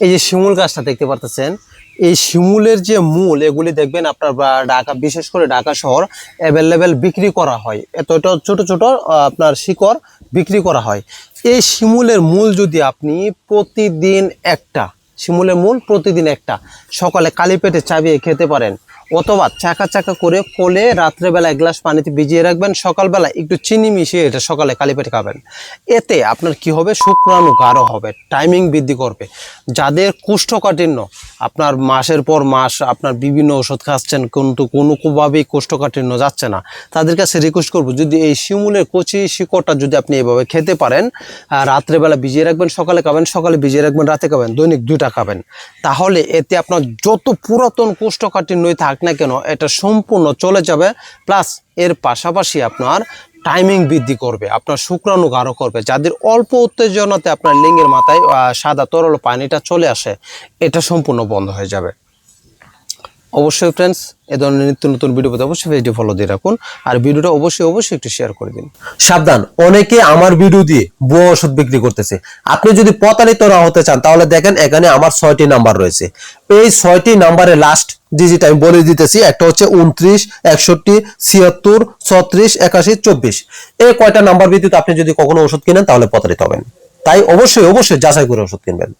এই যে শিমুল গাছটা দেখতে পারতেছেন, এই শিমুলের যে মূল, এগুলি দেখবেন আপনার ঢাকা, বিশেষ করে ঢাকা শহর অ্যাভেলেবেল বিক্রি করা হয়। এত এটা ছোটো ছোটো আপনার শিকড় বিক্রি করা হয়। এই শিমুলের মূল যদি আপনি প্রতিদিন একটা, শিমুলের মূল প্রতিদিন একটা, সকালে কালি পেটে চাবিয়ে খেতে পারেন অথবা চাকা চাকা করে কোলে রাত্রেবেলা এক গ্লাস পানিতে ভিজিয়ে রাখবেন, সকালবেলা একটু চিনি মিশিয়ে এটা সকালে কালীপেটে খাবেন। এতে আপনার কি হবে? শুক্রাণু গাঢ় হবে টাইমিং বৃদ্ধি করবে। যাদের কোষ্ঠকাঠিন্য আপনার মাসের পর মাস আপনার বিভিন্ন ওষুধ খাচ্ছেন, কিন্তু কোনো কোনোভাবেই কোষ্ঠকাঠিন্য যাচ্ছে না। তাদের কাছে রিকোয়েস্ট করব, যদি এই শিমুলের কচি শিকড়টা যদি আপনি এভাবে খেতে পারেন রাত্রেবেলা ভিজিয়ে রাখবেন, সকালে খাবেন, সকালে ভিজিয়ে রাখবেন, রাতে খাবেন, দৈনিক দুইটা খাবেন, তাহলে এতে আপনার যত পুরাতন কোষ্ঠকাঠিন্যই থাক না কেন, এটা সম্পূর্ণ চলে যাবে, প্লাস এর পাশাপাশি আপনার টাইমিং বৃদ্ধি করবে, আপনার শুক্রাণু গাঢ় করবে, যাদের অল্প উত্তেজনাতে আপনার লিঙ্গের মাথায় সাদা তরল পানিটা চলে আসে, এটা সম্পূর্ণ বন্ধ হয়ে যাবে। অবশ্যই ফ্রেন্ডস এ ধরনের নিত্য নতুন ভিডিও পেতে অবশ্যই পেজটি ফলো দিয়ে রাখুন। আর ভিডিওটা অবশ্যই অবশ্যই একটু শেয়ার করে দিন। সাবধান, অনেকে আমার ভিডিও দিয়ে ভুয়া ওষুধ বিক্রি করতেছে। আপনি যদি প্রতারিত না হতে চান, তাহলে দেখেন এখানে আমার ছয়টি নাম্বার রয়েছে। এই ছয়টি নাম্বারে লাস্ট ডিজিট আমি বলে দিতেছি, একটা হচ্ছে উনত্রিশ, একষট্টি, ছিয়াত্তর, ছত্রিশ, একাশি, চব্বিশ। এই কয়টা নাম্বার ভিত্তিতে আপনি যদি কখনো ওষুধ কিনেন, তাহলে প্রতারিত হবেন। তাই অবশ্যই অবশ্যই যাচাই করে ওষুধ কিনবেন।